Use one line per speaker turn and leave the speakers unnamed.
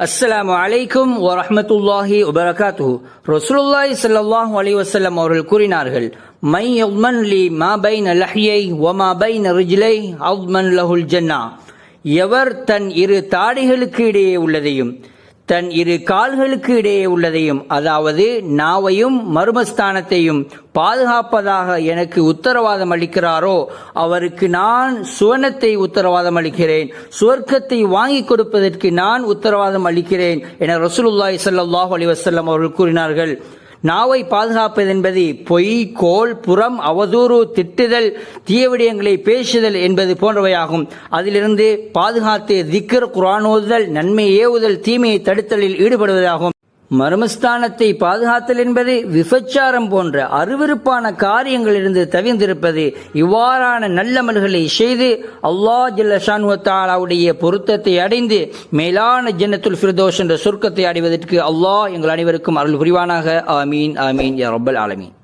அஸ்லாம் அலைக்கும் வரமத்துல்லாஹி வபரகாத்து ரசூலுல்லாஹி சல்லாஹ் அலி வசல்லம் அவர்கள் கூறினார்கள் மை யவ்மன் லி மா பை லஹ்யை ஒ மா பைன் ரிஜ்லை அவ்மன் லஹுல் ஜன்னா எவர் தன் இரு தாடிகளுக்கு இடையே உள்ளதையும் தன் இரு கால்களுக்கு இடையே உள்ளதையும் அதாவது நாவையும் மர்மஸ்தானத்தையும் பாதுகாப்பதாக எனக்கு உத்தரவாதம் அளிக்கிறாரோ அவருக்கு நான் சுவனத்தை உத்தரவாதம் அளிக்கிறேன் சுவர்க்கத்தை வாங்கி கொடுப்பதற்கு நான் உத்தரவாதம் அளிக்கிறேன் என ரசூலுல்லாய் சல்லாஹ் அலி வசல்லம் அவர்கள் கூறினார்கள். நாவை பாதுகாப்பது என்பது பொய் கோல் புறம் அவதூறு திட்டுதல் தீய விடயங்களை பேசுதல் என்பது போன்றவையாகும். அதிலிருந்து பாதுகாத்து திக்கர் குரானோதுதல் நன்மை ஏவுதல் தீமையை தடுத்தலில் ஈடுபடுவதாகும். மர்மஸ்தானத்தை பாதுகாத்தல் என்பது விபச்சாரம் போன்ற அருவருப்பான காரியங்களிலிருந்து தவிர்ந்திருப்பது இவ்வாறான நல்லமல்களை செய்து அல்லாஹ் ஜல்லஷானுவத்தாலாவுடைய பொருத்தத்தை அடைந்து மேலான ஜன்னத்துல் ஃபிர்தோஷ் என்ற சொர்க்கத்தை அடைவதற்கு அல்லாஹ் எங்கள் அனைவருக்கும் அருள் புரிவானாக. ஆமீன் ஆமீன் யா ரப்பல் ஆலமீன்.